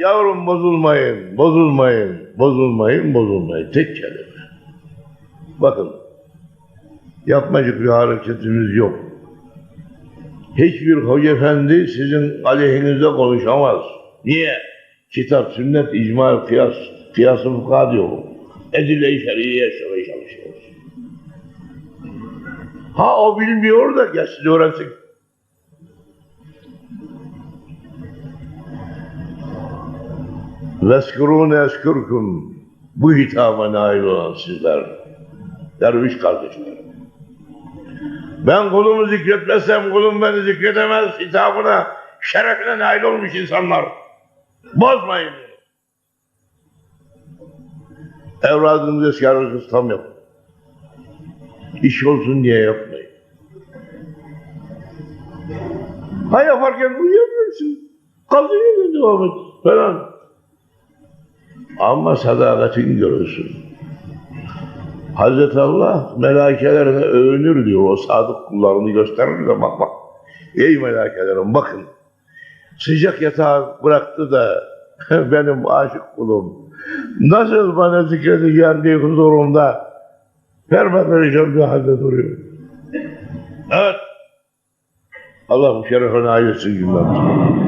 yavrum bozulmayın, bozulmayın, bozulmayın, bozulmayın. Tek kelime. Bakın, yapmacık bir hareketimiz yok. Hiçbir hoca efendi sizin aleyhinize konuşamaz. Niye? Kitap, sünnet, icma, kıyas, kıyas-ı fukaha diyor. Edile-i şer'iye yaşamaya çalışıyoruz. Ha o bilmiyor da gelsin öğrensin. Veskurûne eskürküm. Bu hitaba nail olan sizler. Derviş kardeşlerim. Ben kulumu zikretmezsem kulum beni zikredemez hitabına, şerefine nail olmuş insanlar. Bozmayın bunu. Evladınızı eski aracınız tam yapın. İş olsun diye yapmayın. Ha yaparken uyuyamıyorsun. Kaldırıyor devam et falan. Ama sadakatin görürsün. Hazreti Allah melaikelerine övünür diyor. O sadık kullarını gösterir de bak bak. Ey melekelerim bakın. Sıcak yatağı bıraktı da benim aşık kulum. Nasıl bana zikredi geldiği huzurumda perperişan bir halde duruyor. Evet. Allah bu şerefine ayırsın günler.